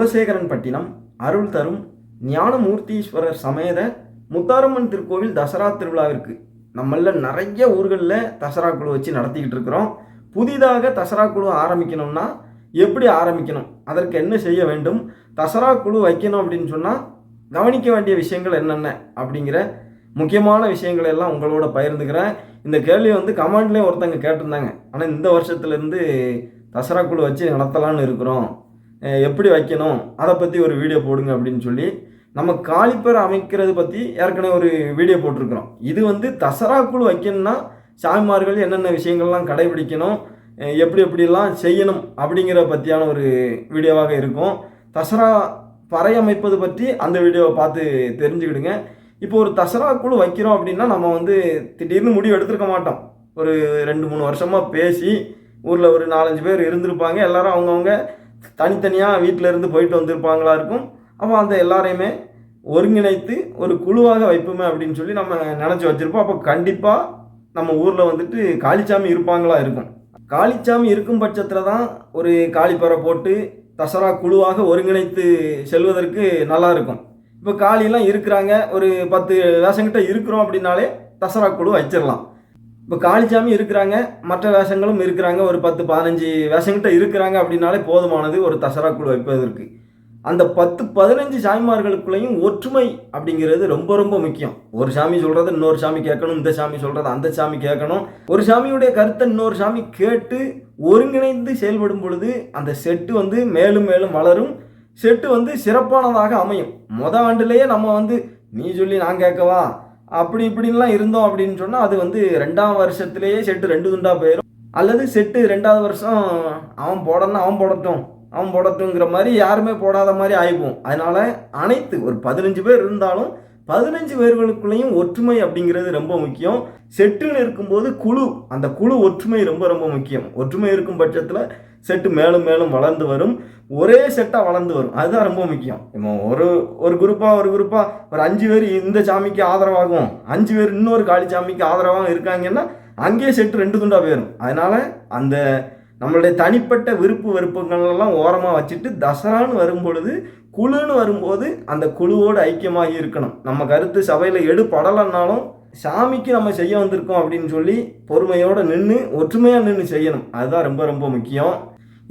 குலசேகரன் பட்டினம் அருள் தரும் ஞானமூர்த்தீஸ்வரர் சமேத முத்தாரம்மன் திருக்கோவில் தசரா திருவிழாவிற்கு. நம்மள நிறைய ஊர்களில் தசரா குழு வச்சு நடத்திக்கிட்டு இருக்கிறோம். புதிதாக தசரா குழு ஆரம்பிக்கணும்னா எப்படி ஆரம்பிக்கணும்? அதற்கு என்ன செய்ய வேண்டும்? தசரா குழு வைக்கணும் அப்படின்னு சொன்னால் கவனிக்க வேண்டிய விஷயங்கள் என்னென்ன? அப்படிங்கிற முக்கியமான விஷயங்களை எல்லாம் உங்களோட பகிர்ந்துக்கிறேன். இந்த கேள்வி வந்து கமாண்ட்லேயே ஒருத்தங்க கேட்டிருந்தாங்க. ஆனால் இந்த வருஷத்துலேருந்து தசரா குழு வச்சு நடத்தலான்னு இருக்கிறோம். எப்படி வைக்கணும்? அதை பற்றி ஒரு வீடியோ போடுங்க அப்படின்னு சொல்லி நம்ம காலிப்பர் அமைக்கிறது பற்றி ஏற்கனவே ஒரு வீடியோ போட்டிருக்கிறோம். இது வந்து தசரா குழு வைக்கணும்னா சாமிமார்கள் என்னென்ன விஷயங்கள்லாம் கடைபிடிக்கணும் எப்படி எப்படிலாம் செய்யணும் அப்படிங்கிற பற்றியான ஒரு வீடியோவாக இருக்கும். தசரா பறை அமைப்பது பற்றி அந்த வீடியோவை பார்த்து தெரிஞ்சுக்கிடுங்க. இப்போ ஒரு தசரா குழு வைக்கிறோம் அப்படின்னா நம்ம வந்து திடீர்னு முடிவு எடுத்திருக்க மாட்டோம். ஒரு ரெண்டு மூணு வருஷமாக பேசி ஊரில் ஒரு நாலஞ்சு பேர் இருந்திருப்பாங்க. எல்லாரும் அவங்கவுங்க தனித்தனியாக வீட்டில் இருந்து போயிட்டு வந்திருப்பாங்களா இருக்கும். அப்போ அந்த எல்லாரையுமே ஒருங்கிணைத்து ஒரு குழுவாக வைப்போமே அப்படின்னு சொல்லி நம்ம நினச்சி வச்சுருப்போம். அப்போ கண்டிப்பாக நம்ம ஊரில் வந்துட்டு காளிச்சாமி இருப்பாங்களா இருக்கும். காளிச்சாமி இருக்கும் பட்சத்தில் தான் ஒரு காளிப்பறை போட்டு தசரா குழுவாக ஒருங்கிணைத்து செல்வதற்கு நல்லா இருக்கும். இப்போ காளியெல்லாம் இருக்கிறாங்க. ஒரு பத்து வேஷங்கிட்ட இருக்கிறோம் அப்படின்னாலே தசரா குழு வச்சிடலாம் இப்போ காளிச்சாமி இருக்கிறாங்க மற்ற வேஷங்களும் இருக்கிறாங்க. ஒரு பத்து பதினஞ்சு வேஷங்கிட்ட இருக்கிறாங்க அப்படின்னாலே போதுமானது ஒரு தசரா குழு வைப்பதற்கு. அந்த பத்து பதினஞ்சு சாமிமார்களுக்குள்ளேயும் ஒற்றுமை அப்படிங்கிறது ரொம்ப ரொம்ப முக்கியம். ஒரு சாமி சொல்கிறத இன்னொரு சாமி கேட்கணும் இந்த சாமி சொல்கிறத அந்த சாமி கேட்கணும். ஒரு சாமியுடைய கருத்தை இன்னொரு சாமி கேட்டு ஒருங்கிணைந்து செயல்படும் பொழுது அந்த செட்டு வந்து மேலும் மேலும் வளரும். செட்டு வந்து சிறப்பானதாக அமையும். மொதல் ஆண்டுலேயே நம்ம வந்து நீ சொல்லி நான் கேட்கவா? அப்படி இப்படின்லாம் இருந்தோம் அப்படின்னு சொன்னால் அது வந்து ரெண்டாம் வருஷத்துலேயே செட்டு ரெண்டு துண்டாக போயிடும் அல்லது செட்டு ரெண்டாவது வருஷம் அவன் போடணும் அவன் போடட்டும் அவன் போடட்டுங்கிற மாதிரி யாருமே போடாத மாதிரி ஆகிப்போம் அதனால அனைத்து ஒரு பதினஞ்சு பேர் இருந்தாலும் பதினஞ்சு பேர்களுக்குள்ளேயும் ஒற்றுமை அப்படிங்கிறது ரொம்ப முக்கியம். செட்டுன்னு இருக்கும்போது குழு அந்த குழு ஒற்றுமை ரொம்ப ரொம்ப முக்கியம். ஒற்றுமை இருக்கும் பட்சத்தில் செட்டு மேலும் மேலும் வளர்ந்து வரும். ஒரே செட்டாக வளர்ந்து வரும். அதுதான் ரொம்ப முக்கியம். இப்போ ஒரு ஒரு குரூப்பாக ஒரு குரூப்பாக ஒரு அஞ்சு பேர் இந்த சாமிக்கு ஆதரவாகும். அஞ்சு பேர் இன்னொரு காளி சாமிக்கு ஆதரவாகவும் இருக்காங்கன்னா அங்கேயே செட்டு ரெண்டு துண்டாக போயிடும் அதனால் அந்த நம்மளுடைய தனிப்பட்ட விருப்பு விருப்பங்கள்லாம் ஓரமாக வச்சுட்டு தசரான்னு வரும் பொழுது குழுன்னு வரும்போது அந்த குழுவோடு ஐக்கியமாகி இருக்கணும். நம்ம கருத்து சபையில் எடுபடலைன்னாலும் சாமிக்கு நம்ம செய்ய வந்திருக்கோம் அப்படின்னு சொல்லி பொறுமையோடு நின்று ஒற்றுமையாக நின்று செய்யணும். அதுதான் ரொம்ப ரொம்ப முக்கியம்.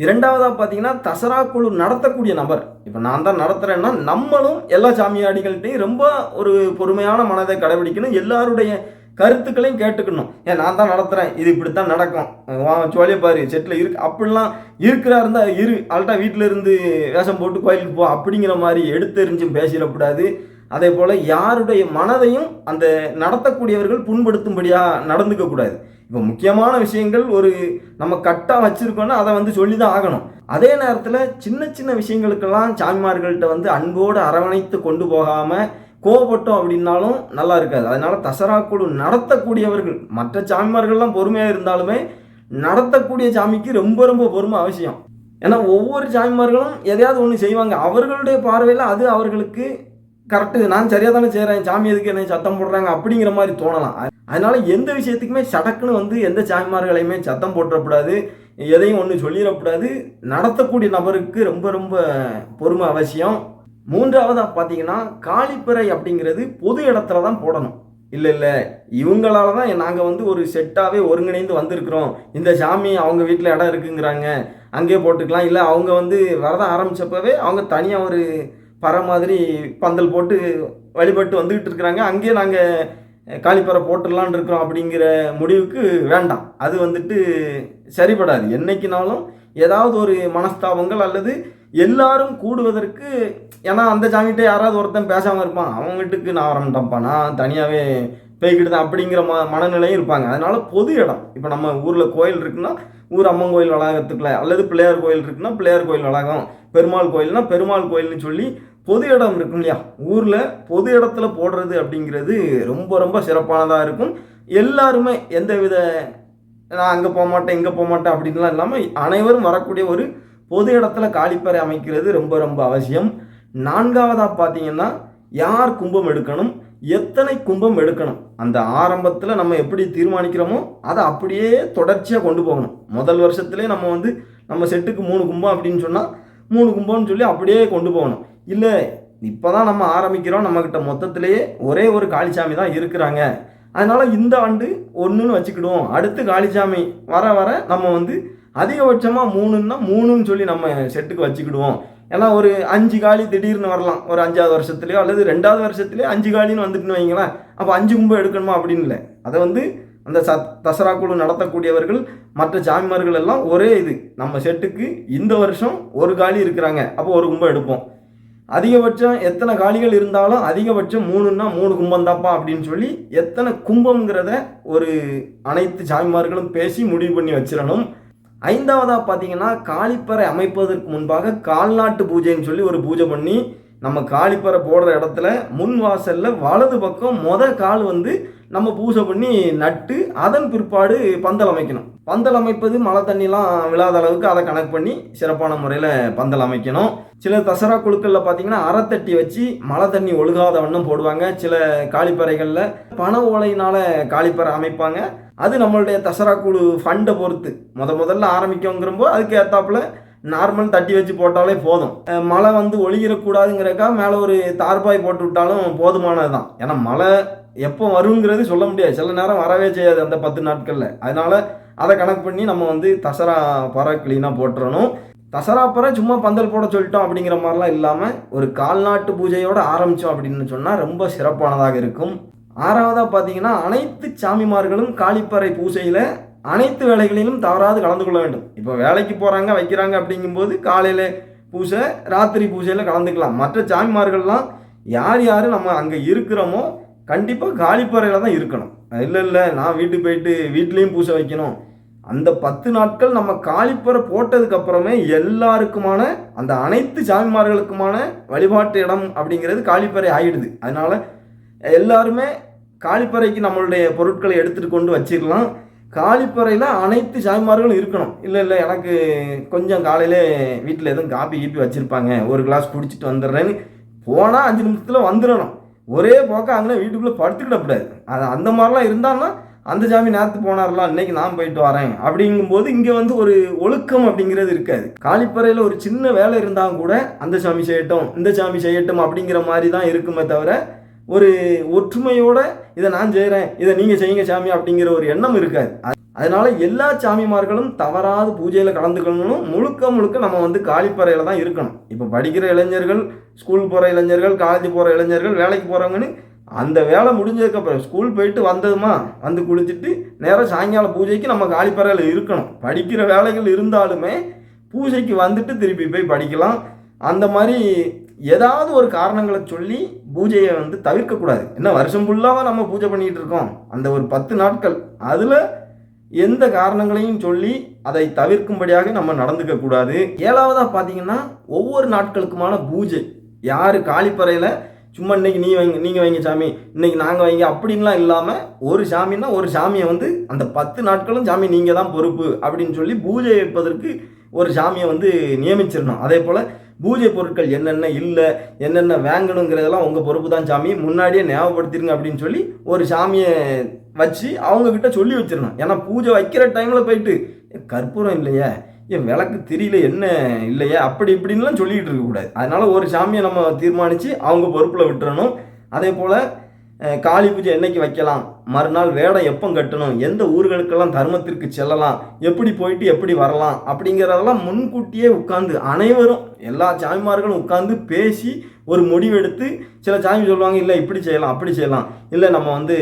இரண்டாவதாக பார்த்தீங்கன்னா தசரா குழு நடத்தக்கூடிய நபர். இப்போ நான் தான் நடத்துகிறேன்னா நம்மளும் எல்லா சாமியாடிகள்கிட்டையும் ரொம்ப ஒரு பொறுமையான மனதை கடைபிடிக்கணும். எல்லாருடைய கருத்துக்களையும் கேட்டுக்கணும். ஏன் நான் தான் நடத்துகிறேன் இது இப்படி தான் நடக்கும். வா சோழிய பாரு செட்டில் இருக்கு அப்படிலாம் இருக்கிறா இருந்தால் இரு. அல்ட்டா வீட்டில் இருந்து வேஷம் போட்டு கோயிலுக்கு போ. அப்படிங்கிற மாதிரி எடுத்தெறிஞ்சும் பேசிடக்கூடாது. அதே போல் யாருடைய மனதையும் அந்த நடத்தக்கூடியவர்கள் புண்படுத்தும்படியாக நடந்துக்க கூடாது. இப்போ முக்கியமான விஷயங்கள் ஒரு நம்ம கட்டாக வச்சுருக்கோன்னா அதை வந்து சொல்லி தான் ஆகணும். அதே நேரத்தில் சின்ன சின்ன விஷயங்களுக்கெல்லாம் சாமிமார்கள்ட்ட வந்து அன்போடு அரவணைத்து கொண்டு போகாமல் கோவப்பட்டோம் அப்படின்னாலும் நல்லா இருக்காது. அதனால் தசரா குழு நடத்தக்கூடியவர்கள் மற்ற சாமிமார்கள்லாம் பொறுமையாக இருந்தாலுமே நடத்தக்கூடிய சாமிக்கு ரொம்ப ரொம்ப பொறுமை அவசியம். ஏன்னா ஒவ்வொரு சாமிமார்களும் எதையாவது ஒன்று செய்வாங்க. அவர்களுடைய பார்வையில் அது அவர்களுக்கு கரெக்டு நான் சரியாக தானே செய்கிறேன் சாமி எதுக்கு என்னை சத்தம் போடுறாங்க? அப்படிங்கிற மாதிரி தோணலாம். அதனால் எந்த விஷயத்துக்குமே சடக்குன்னு வந்து எந்த சாமிமார்களையுமே சத்தம் போட்டுறக்கூடாது. எதையும் ஒன்று சொல்லிடக்கூடாது நடத்தக்கூடிய நபருக்கு ரொம்ப ரொம்ப பொறுமை அவசியம். மூன்றாவதாக பார்த்தீங்கன்னா காலிப்பிறை அப்படிங்கிறது பொது இடத்துல தான் போடணும். இல்லை இல்லை இவங்களால தான் நாங்கள் வந்து ஒரு செட்டாகவே ஒருங்கிணைந்து வந்திருக்கிறோம். இந்த சாமி அவங்க வீட்டில் இடம் இருக்குங்கிறாங்க. அங்கேயே போட்டுக்கலாம். இல்லை அவங்க வந்து வரதான் ஆரம்பித்தப்பவே அவங்க தனியாக ஒரு பறை மாதிரி பந்தல் போட்டு வழிபட்டு வந்துக்கிட்டு இருக்கிறாங்க. அங்கேயே நாங்கள் காலிப்பறை போட்டுடலான் இருக்கிறோம் அப்படிங்கிற முடிவுக்கு வேண்டாம். அது வந்துட்டு சரிப்படாது என்னைக்குனாலும் ஏதாவது ஒரு மனஸ்தாபங்கள் அல்லது எல்லாரும் கூடுவதற்கு ஏன்னா அந்த சாமிகிட்ட யாராவது ஒருத்தன் பேசாமல் இருப்பான். அவன் வீட்டுக்கு நான் வரமாட்டேன்ப்பா நான் தனியாகவே போய்கிட்டு தான் அப்படிங்கிற ம மனநிலையும் இருப்பாங்க. அதனால பொது இடம். இப்போ நம்ம ஊரில் கோயில் இருக்குன்னா ஊர் அம்மன் கோயில் வளாகத்துக்குள்ள அல்லது பிள்ளையார் கோயில் இருக்குன்னா பிள்ளையார் கோயில் வளாகம் பெருமாள் கோயில்னா பெருமாள் கோயில்னு சொல்லி பொது இடம் இருக்கும் இல்லையா? ஊரில் பொது இடத்துல போடுறது அப்படிங்கிறது ரொம்ப ரொம்ப சிறப்பானதாக இருக்கும். எல்லாருமே எந்த வித நான் அங்கே போக மாட்டேன் இங்கே போக மாட்டேன் அப்படின்லாம் இல்லாமல் அனைவரும் வரக்கூடிய ஒரு பொது இடத்துல காலிப்பறை அமைக்கிறது ரொம்ப ரொம்ப அவசியம். நான்காவதாக பார்த்தீங்கன்னா யார் கும்பம் எடுக்கணும்? எத்தனை கும்பம் எடுக்கணும்? அந்த ஆரம்பத்தில் நம்ம எப்படி தீர்மானிக்கிறோமோ அதை அப்படியே தொடர்ச்சியாக கொண்டு போகணும். முதல் வருஷத்துலேயே நம்ம வந்து நம்ம செட்டுக்கு மூணு கும்பம் அப்படின்னு சொன்னால் மூணு கும்பம்னு சொல்லி அப்படியே கொண்டு போகணும். இல்லை இப்போ தான் நம்ம ஆரம்பிக்கிறோம். நம்மக்கிட்ட மொத்தத்திலேயே ஒரே ஒரு காளிசாமி தான் இருக்கிறாங்க. அதனால் இந்த ஆண்டு ஒன்றுன்னு வச்சுக்கிடுவோம். அடுத்து காளிசாமி வர வர நம்ம வந்து அதிகபட்சமாக மூணுன்னா மூணுன்னு சொல்லி நம்ம செட்டுக்கு வச்சுக்கிடுவோம். ஏன்னா ஒரு அஞ்சு காலி திடீர்னு வரலாம். ஒரு அஞ்சாவது வருஷத்துலையோ அல்லது ரெண்டாவது வருஷத்துலேயோ அஞ்சு காலின்னு வந்துட்டுன்னு வைங்களேன். அப்போ அஞ்சு கும்பம் எடுக்கணுமா அப்படின்னு இல்லை. அதை வந்து அந்த ச தசரா குழு நடத்தக்கூடியவர்கள் மற்ற சாமிமார்கள் எல்லாம் ஒரே இது. நம்ம செட்டுக்கு இந்த வருஷம் ஒரு காலி இருக்கிறாங்க. அப்போ ஒரு கும்பம் எடுப்போம். அதிகபட்சம் எத்தனை காலிகள் இருந்தாலும் அதிகபட்சம் மூணுன்னா மூணு கும்பம் தாப்பா அப்படின்னு சொல்லி எத்தனை கும்பம்ங்கிறத ஒரு அனைத்து சாமிமார்களும் பேசி முடிவு பண்ணி வச்சிடணும். ஐந்தாவதாக பார்த்தீங்கன்னா காளிப்பறை அமைப்பதற்கு முன்பாக கால்நாட்டு பூஜைன்னு சொல்லி ஒரு பூஜை பண்ணி நம்ம காளிப்பறை போடுற இடத்துல முன் வாசலில் வலது பக்கம் மொத கால் வந்து நம்ம பூஜை பண்ணி நட்டு அதன் பிற்பாடு பந்தல் அமைக்கணும். பந்தல் அமைப்பது மழை தண்ணிலாம் விழாத அளவுக்கு அதை கணக்கு பண்ணி சிறப்பான முறையில் பந்தல் அமைக்கணும். சில தசரா குழுக்களில் பார்த்தீங்கன்னா அறத்தட்டி வச்சு மழை தண்ணி ஒழுகாத வண்ணம் போடுவாங்க. சில காளிப்பறைகளில் பண ஓலையினால் காளிப்பறை அமைப்பாங்க. அது நம்மளுடைய தசரா குழு ஃபண்டை பொறுத்து. முத முதல்ல ஆரம்பிக்கோங்கிறப்போ அதுக்கு ஏத்தாப்புல நார்மல் தட்டி வச்சு போட்டாலே போதும். மழை வந்து ஒளிகிடக்கூடாதுங்கிறக்கா மேலே ஒரு தார்பாய் போட்டு விட்டாலும் போதுமானது தான் ஏன்னா மழை எப்போ வருங்கிறது சொல்ல முடியாது. சில நேரம் வரவே செய்யாது அந்த பத்து நாட்களில். அதனால் அதை கணக்கு பண்ணி நம்ம வந்து தசரா பறை க்ளீனாக போட்டுறணும். தசரா பறை சும்மா பந்தல் போட சொல்லிட்டோம் அப்படிங்கிற மாதிரிலாம் இல்லாமல் ஒரு கால்நாட்டு பூஜையோடு ஆரம்பித்தோம் அப்படின்னு சொன்னால் ரொம்ப சிறப்பானதாக இருக்கும். ஆறாவதாக பார்த்தீங்கன்னா அனைத்து சாமிமார்களும் காளிப்பறை பூஜையில் அனைத்து வேலைகளிலும் தவறாது கலந்து கொள்ள வேண்டும். இப்போ வேலைக்கு போகிறாங்க வைக்கிறாங்க அப்படிங்கும்போது காலையில் பூஜை ராத்திரி பூஜையில் கலந்துக்கலாம். மற்ற சாமிமார்கள்லாம் யார் யார் நம்ம அங்கே இருக்கிறோமோ கண்டிப்பாக காளிப்பறையில் தான் இருக்கணும். இல்லை இல்லை நான் வீட்டுக்கு போயிட்டு வீட்லேயும் பூஜை வைக்கணும். அந்த பத்து நாட்கள் நம்ம காளிப்பறை போட்டதுக்கப்புறமே எல்லாருக்குமான அந்த அனைத்து சாமிமார்களுக்குமான வழிபாட்டு இடம் அப்படிங்கிறது காளிப்பறை ஆகிடுது அதனால் எல்லாருமே காளிப்பறைக்கு நம்மளுடைய பொருட்களை எடுத்துகிட்டு கொண்டு வச்சிடலாம். காலிப்பறையில் அனைத்து சாமிமார்களும் இருக்கணும். இல்லை இல்லை எனக்கு கொஞ்சம் காலையில் வீட்டில் எதுவும் காப்பி கீப்பி வச்சுருப்பாங்க. ஒரு கிளாஸ் குடிச்சிட்டு வந்துடுறேன்னு போனால் அஞ்சு நிமிஷத்தில் வந்துடணும். ஒரே போக்க அங்கே வீட்டுக்குள்ளே படுத்துக்கிடக்கூடாது அது அந்த மாதிரிலாம் இருந்தான்னா அந்த சாமி நேரத்து போனார்லாம் இன்னைக்கு நான் போயிட்டு வரேன். அப்படிங்கும்போது இங்கே வந்து ஒரு ஒழுக்கம் அப்படிங்கிறது இருக்காது. காளிப்பறையில் ஒரு சின்ன வேலை இருந்தாலும் கூட அந்த சாமி செய்யட்டும் இந்த சாமி செய்யட்டும் அப்படிங்கிற மாதிரி தான் இருக்குமே தவிர ஒரு ஒற்றுமையோட இதை நான் செய்கிறேன் இதை நீங்கள் செய்யுங்க சாமி அப்படிங்கிற ஒரு எண்ணம் இருக்காது. அதனால எல்லா சாமிமார்களும் தவறாது பூஜையில் கலந்துக்கணும் முழுக்க முழுக்க நம்ம வந்து காளிப்பறையில் தான் இருக்கணும். இப்போ படிக்கிற இளைஞர்கள் ஸ்கூல் போகிற இளைஞர்கள் காலேஜ் போகிற இளைஞர்கள் வேலைக்கு போகிறவங்கன்னு அந்த வேலை முடிஞ்சதுக்கப்புறம் ஸ்கூல் போயிட்டு வந்ததுமா வந்து குளிச்சுட்டு நேராக சாயங்காலம் பூஜைக்கு நம்ம காளிப்பறையில் இருக்கணும். படிக்கிற வேலைகள் இருந்தாலுமே பூஜைக்கு வந்துட்டு திருப்பி போய் படிக்கலாம். அந்த மாதிரி ஏதாவது ஒரு காரணங்களை சொல்லி பூஜையை வந்து தவிர்க்கக்கூடாது என்ன வருஷம் ஃபுல்லாக நம்ம பூஜை பண்ணிகிட்டு இருக்கோம். அந்த ஒரு பத்து நாட்கள். அதில் எந்த காரணங்களையும் சொல்லி அதை தவிர்க்கும்படியாக நம்ம நடந்துக்க கூடாது. ஏழாவதாக பார்த்தீங்கன்னா ஒவ்வொரு நாட்களுக்குமான பூஜை. யார் காளிப்பறையில் சும்மா இன்னைக்கு நீ வைங்க நீங்கள் வைங்க சாமி. இன்னைக்கு நாங்கள் வைங்க அப்படின்லாம் இல்லாமல் ஒரு சாமின்னா ஒரு சாமியை வந்து அந்த பத்து நாட்களும் சாமி நீங்கள் தான் பொறுப்பு அப்படின்னு சொல்லி பூஜை வைப்பதற்கு ஒரு சாமியை வந்து நியமிச்சிடணும். அதே போல் பூஜை பொருட்கள் என்னென்ன இல்லை என்னென்ன வாங்கணுங்கிறதெல்லாம் உங்கள் பொறுப்பு தான் சாமி. முன்னாடியே ஞாபகப்படுத்திருங்க அப்படின்னு சொல்லி ஒரு சாமியை வச்சு அவங்கக்கிட்ட சொல்லி வச்சிடணும். ஏன்னா பூஜை வைக்கிற டைமில் போயிட்டு கற்பூரம் இல்லையே ஏன் விளக்கு தெரியல என்ன இல்லையே? அப்படி இப்படின்லாம் சொல்லிக்கிட்டு இருக்கக்கூடாது. அதனால் ஒரு சாமியை நம்ம தீர்மானித்து அவங்க பொறுப்பில் விட்டுறணும். அதே போல் காளி பூஜை என்றைக்கு வைக்கலாம்? மறுநாள் வேடம் எப்போ கட்டணும்? எந்த ஊர்களுக்கெல்லாம் தர்மத்திற்கு செல்லலாம்? எப்படி போயிட்டு எப்படி வரலாம்? அப்படிங்கிறதெல்லாம் முன்கூட்டியே உட்காந்து அனைவரும் எல்லா சாமிமார்களும் உட்காந்து பேசி ஒரு முடிவெடுத்து சில சாமி சொல்லுவாங்க இல்லை இப்படி செய்யலாம் அப்படி செய்யலாம். இல்லை நம்ம வந்து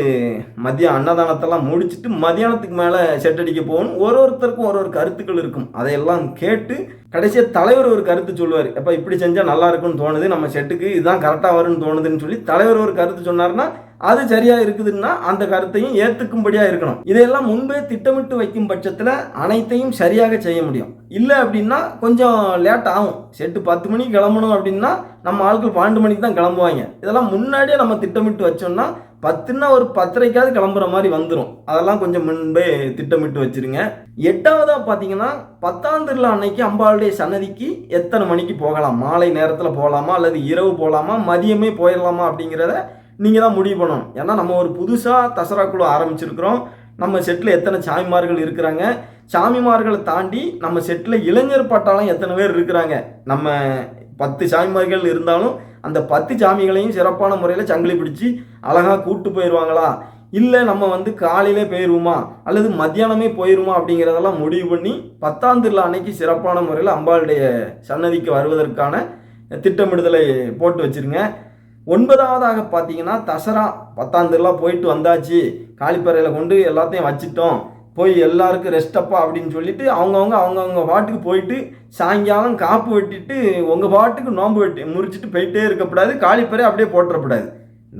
மதியம் அன்னதானத்தெல்லாம் முடிச்சுட்டு மதியானத்துக்கு மேலே செட் அடிக்க போகணும். ஒரு ஒருத்தருக்கும் ஒரு ஒரு கருத்துக்கள் இருக்கும். அதையெல்லாம் கேட்டு கடைசியாக தலைவர் ஒரு கருத்து சொல்லுவார். எப்போ இப்படி செஞ்சால் நல்லா இருக்கும்னு தோணுது. நம்ம செட்டுக்கு இதுதான் கரெக்டாக வரும்னு தோணுதுன்னு சொல்லி தலைவர் ஒரு கருத்து சொன்னார்னா அது சரியா இருக்குதுன்னா அந்த கருத்தையும் ஏத்துக்கும்படியா இருக்கணும். இதையெல்லாம் முன்பே திட்டமிட்டு வைக்கும் பட்சத்தில் அனைத்தையும் சரியாக செய்ய முடியும். இல்லை அப்படின்னா கொஞ்சம் லேட் ஆகும். செட்டு பத்து மணிக்கு கிளம்பணும் அப்படின்னா நம்ம ஆட்கள் பன்னெண்டு மணிக்கு தான் கிளம்புவாங்க. இதெல்லாம் முன்னாடியே நம்ம திட்டமிட்டு வச்சோம்னா பத்துன்னா ஒரு பத்தரைக்காவது கிளம்புற மாதிரி வந்துடும் அதெல்லாம் கொஞ்சம் முன்பே திட்டமிட்டு வச்சிருங்க. எட்டாவதாக பார்த்தீங்கன்னா பத்தாம் திருவிழா அன்னைக்கு அம்பாளுடைய சன்னதிக்கு எத்தனை மணிக்கு போகலாம்? மாலை நேரத்தில் போகலாமா அல்லது இரவு போகலாமா மதியமே போயிடலாமா அப்படிங்கிறத நீங்கள் தான் முடிவு பண்ணணும். ஏன்னா நம்ம ஒரு புதுசாக தசரா குழு ஆரம்பிச்சிருக்கிறோம். நம்ம செட்டில் எத்தனை சாமிமார்கள் இருக்கிறாங்க? சாமிமார்களை தாண்டி நம்ம செட்டில் இளைஞர் பட்டாளம் எத்தனை பேர் இருக்கிறாங்க? நம்ம பத்து சாமிமார்கள் இருந்தாலும் அந்த பத்து சாமிகளையும் சிறப்பான முறையில் சங்கிலி பிடிச்சி அழகாக கூட்டு போயிடுவாங்களா இல்லை நம்ம வந்து காலையிலே போயிடுவோமா அல்லது மத்தியானமே போயிடுமா அப்படிங்கிறதெல்லாம் முடிவு பண்ணி பத்தாம் திருவிழா அன்னைக்கு சிறப்பான முறையில் அம்பாளுடைய சன்னதிக்கு வருவதற்கான திட்டமிடுதலை போட்டு வச்சிருங்க. ஒன்பதாவதாக பார்த்தீங்கன்னா தசரா பத்தாம் திருவிழா போயிட்டு வந்தாச்சு. காளிப்பறையில் கொண்டு எல்லாத்தையும் வச்சுட்டோம். போய் எல்லாருக்கும் ரெஸ்டப்பா அப்படின்னு சொல்லிட்டு அவங்கவுங்க அவங்கவுங்க பாட்டுக்கு போயிட்டு சாயங்காலம் காப்பு வெட்டிட்டு உங்கள் பாட்டுக்கு நோம்பு வெட்டி முறிச்சிட்டு போயிட்டே இருக்கக்கூடாது. காளிப்பறை அப்படியே போட்டுறக்கூடாது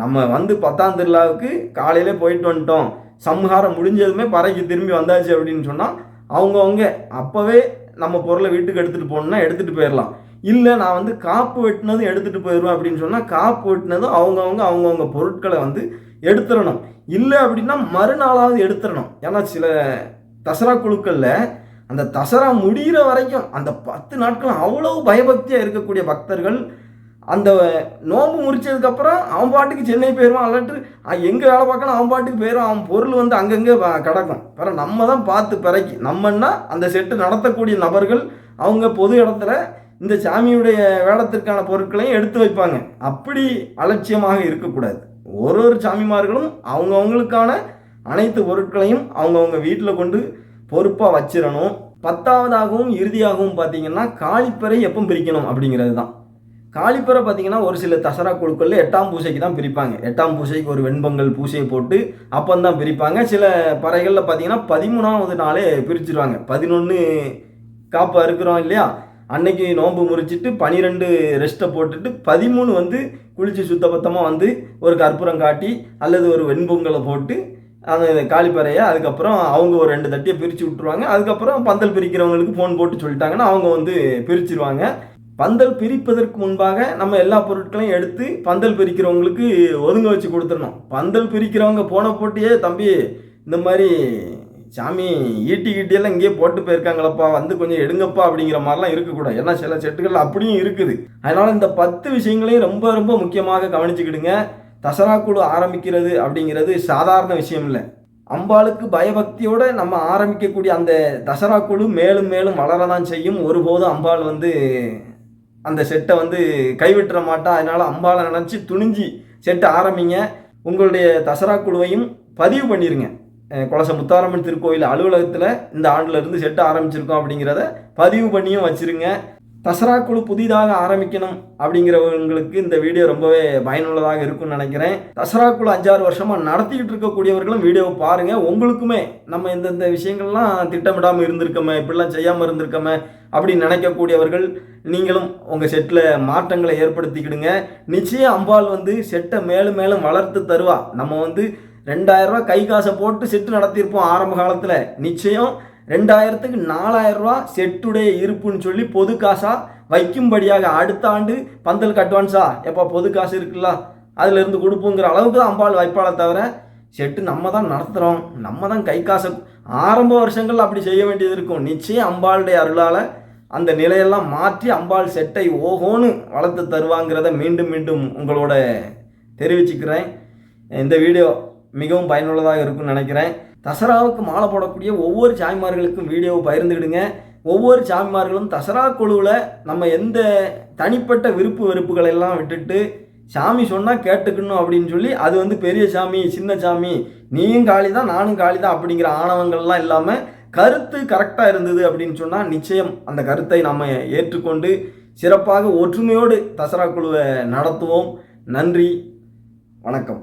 நம்ம வந்து பத்தாம் திருவிழாவுக்கு காலையிலே போயிட்டு வந்துட்டோம். சம்ஹாரம் முடிஞ்சதுமே பறைக்கு திரும்பி வந்தாச்சு அப்படின்னு சொன்னால் அவங்கவுங்க அப்போவே நம்ம பொருளை வீட்டுக்கு எடுத்துகிட்டு போகணுன்னா எடுத்துகிட்டு போயிடலாம் இல்லை நான் வந்து காப்பு வெட்டினதும் எடுத்துகிட்டு போயிடுவேன் அப்படின்னு சொன்னால் காப்பு வெட்டினதும் அவங்கவுங்க அவங்கவுங்க பொருட்களை வந்து எடுத்துடணும். இல்லை அப்படின்னா மறுநாளாவது எடுத்துடணும். ஏன்னா சில தசரா குழுக்களில் அந்த தசரா முடிகிற வரைக்கும் அந்த பத்து நாட்கள் அவ்வளவு பயபக்தியாக இருக்கக்கூடிய பக்தர்கள் அந்த நோன்பு முடிச்சதுக்கப்புறம் அவன் பாட்டுக்கு சென்னை போயிடுவான் அல்லாட்டு எங்கே வேலை பார்க்கணும் அவன் பாட்டுக்கு போயிடுவான் அவன் பொருள் வந்து அங்கங்கே கிடக்கும். பிற நம்ம தான் பார்த்து பிறக்கி நம்மன்னா அந்த செட்டு நடத்தக்கூடிய நபர்கள் அவங்க பொது இடத்துல இந்த சாமியுடைய வேடத்திற்கான பொருட்களையும் எடுத்து வைப்பாங்க. அப்படி அலட்சியமாக இருக்கக்கூடாது. ஒரு ஒரு சாமிமார்களும் அவங்கவுங்களுக்கான அனைத்து பொருட்களையும் அவங்கவுங்க வீட்டில் கொண்டு பொறுப்பாக வச்சிடணும் பத்தாவதாகவும் இறுதியாகவும் பார்த்தீங்கன்னா காலிப்பறை எப்போ பிரிக்கணும் அப்படிங்கிறது தான். காலிப்பறை பார்த்தீங்கன்னா ஒரு சில தசரா குழுக்களில் எட்டாம் பூசைக்கு தான் பிரிப்பாங்க. எட்டாம் பூசைக்கு ஒரு வெண்பொங்கல் பூசையை போட்டு அப்பந்தான் பிரிப்பாங்க. சில பறைகளில் பார்த்தீங்கன்னா பதிமூணாவது நாளே பிரிச்சிருவாங்க. பதினொன்று காப்பா இருக்கிறோம் இல்லையா? அன்னைக்கு நோன்பு முறிச்சிட்டு பனிரெண்டு ரெஸ்ட்டை போட்டுட்டு பதிமூணு வந்து குளிச்சு சுத்தபத்தமாக வந்து ஒரு கற்பூரம் காட்டி அல்லது ஒரு வெண்பொங்கலை போட்டு அந்த காலிப்பறையை அதுக்கப்புறம் அவங்க ஒரு ரெண்டு தட்டியை பிரித்து விட்ருவாங்க அதுக்கப்புறம் பந்தல் பிரிக்கிறவங்களுக்கு ஃபோன் போட்டு சொல்லிட்டாங்கன்னா அவங்க வந்து பிரிச்சிருவாங்க. பந்தல் பிரிப்பதற்கு முன்பாக நம்ம எல்லா பொருட்களையும் எடுத்து பந்தல் பிரிக்கிறவங்களுக்கு ஒதுங்க வச்சு கொடுத்துடணும். பந்தல் பிரிக்கிறவங்க போன போட்டியே தம்பி இந்த மாதிரி சாமி ஈட்டி கீட்டியெல்லாம் இங்கேயே போட்டு போயிருக்காங்களப்பா வந்து கொஞ்சம் எடுங்கப்பா அப்படிங்கிற மாதிரிலாம் இருக்கக்கூடாது. ஏன்னா சில செட்டுகள் அப்படியும் இருக்குது. அதனால் இந்த பத்து விஷயங்களையும் ரொம்ப ரொம்ப முக்கியமாக கவனிச்சுக்கிடுங்க. தசரா குழு ஆரம்பிக்கிறது அப்படிங்கிறது சாதாரண விஷயம் இல்லை. அம்பாளுக்கு பயபக்தியோடு நம்ம ஆரம்பிக்கக்கூடிய அந்த தசரா குழு மேலும் மேலும் வளரதான் செய்யும். ஒருபோதும் அம்பாள் வந்து அந்த செட்டை வந்து கைவிட்டுற மாட்டா. அதனால் அம்பாளை நினச்சி துணிஞ்சு செட்டை ஆரம்பிங்க. உங்களுடைய தசரா குழுவையும் பதிவு பண்ணிடுங்க குலச முத்தாரம்மன் திருக்கோயில் அலுவலகத்தில் இந்த ஆண்டிலிருந்து செட்டு ஆரம்பிச்சிருக்கோம் அப்படிங்கிறத பதிவு பண்ணியும் வச்சிருங்க. தசரா குழு புதிதாக ஆரம்பிக்கணும் அப்படிங்கிறவங்களுக்கு இந்த வீடியோ ரொம்பவே பயனுள்ளதாக இருக்கும்னு நினைக்கிறேன். தசரா குழு அஞ்சாறு வருஷமாக நடத்திக்கிட்டு இருக்கக்கூடியவர்களும் வீடியோவை பாருங்கள் உங்களுக்குமே நம்ம இந்தந்த விஷயங்கள்லாம் திட்டமிடாமல் இருந்திருக்கோமே இப்படிலாம் செய்யாமல் இருந்திருக்கோமே அப்படின்னு நினைக்கக்கூடியவர்கள் நீங்களும் உங்கள் செட்டில் மாற்றங்களை ஏற்படுத்திக்கிடுங்க. நிச்சயம் அம்பாள் வந்து செட்டை மேலும் மேலும் வளர்த்து தருவா. நம்ம வந்து ரெண்டாயிரம் கை காசை போட்டு செட்டு நடத்தியிருப்போம் ஆரம்ப காலத்தில். நிச்சயம் ரெண்டாயிரத்துக்கு நாலாயிரம் ரூபா செட்டுடைய இருப்புன்னு சொல்லி பொது காசா வைக்கும்படியாக அடுத்த ஆண்டு பந்தலுக்கு அட்வான்ஸா எப்போ பொது காசு இருக்குல்ல அதுல இருந்து கொடுப்போங்கிற அளவுக்கு தான் அம்பாள் வைப்பாளை தவிர செட்டு நம்ம தான் நடத்துகிறோம் நம்ம தான் கை காசை ஆரம்ப வருஷங்கள் அப்படி செய்ய வேண்டியது இருக்கும். நிச்சயம் அம்பாளுடைய அருளால் அந்த நிலையெல்லாம் மாற்றி அம்பாள் செட்டை ஓகோன்னு வளர்த்து தருவாங்கிறத மீண்டும் மீண்டும் உங்களோட தெரிவிச்சுக்கிறேன். இந்த வீடியோ மிகவும் பயனுள்ளதாக இருக்கும்னு நினைக்கிறேன். தசராவுக்கு மாலை போடக்கூடிய ஒவ்வொரு சாமிமார்களுக்கும் வீடியோவை பகிர்ந்துக்கிடுங்க. ஒவ்வொரு சாமிமார்களும் தசரா குழுவில் நம்ம எந்த தனிப்பட்ட விருப்பு வெறுப்புகளை எல்லாம் விட்டுட்டு சாமி சொன்னால் கேட்டுக்கணும் அப்படின்னு சொல்லி அது வந்து பெரிய சாமி சின்ன சாமி நீயும் காளி தான் நானும் காளி தான் அப்படிங்கிற ஆணவங்கள்லாம் இல்லாமல் கருத்து கரெக்டாக இருந்தது அப்படின்னு சொன்னால் நிச்சயம் அந்த கருத்தை நம்ம ஏற்றுக்கொண்டு சிறப்பாக ஒற்றுமையோடு தசரா குழுவை நடத்துவோம். நன்றி வணக்கம்.